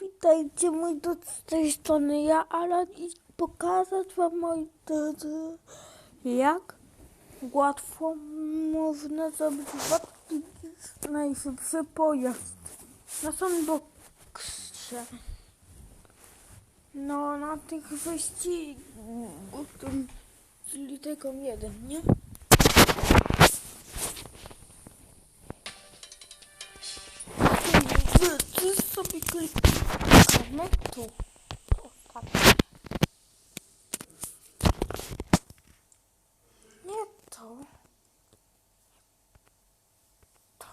Witajcie moi drodzy z tej strony ja, Alan i pokazać wam moi drodzy jak łatwo można zrobić łatwy najszybszy pojazd na sandboxie. No na tych wyścigów, tym z literką 1, nie? Klikamy tu. Ostatnio. Nie to. To.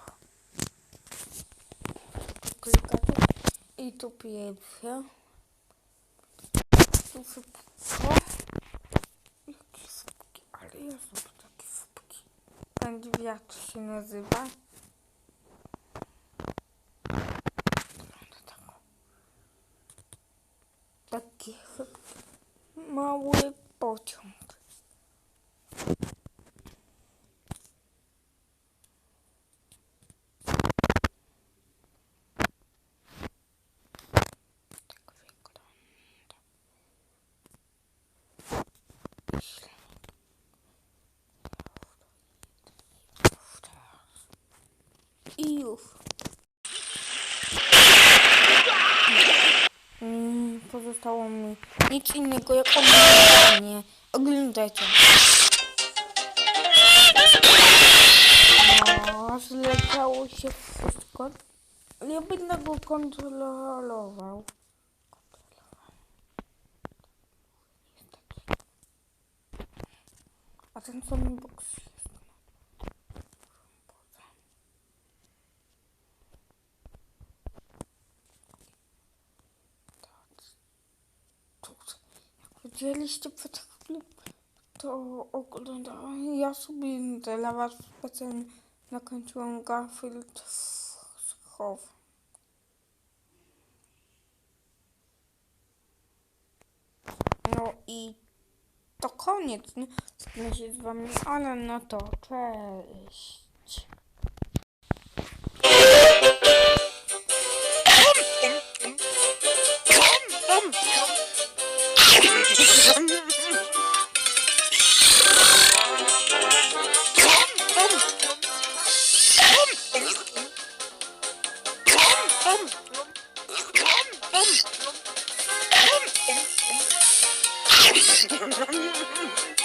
Klikacie i tu pierwsze. Tu szybko. Jaki szybki, ale ja sobie taki szybki. Ten wiatr się nazywa. Маленький малый потянут. Eww. Pozostało mi nic innego jak oglądanie. Oglądajcie. No, zleciało się wszystko. Ja będę go kontrolował. A ten sandbox jest na poza. Tu. Jak widzieliście przed to oglądałem. Ja sobie dla was specjalnie nakończyłam Garfield Schow. No i to koniec. Nie? Z wami, ale no to cześć. ハハハハ!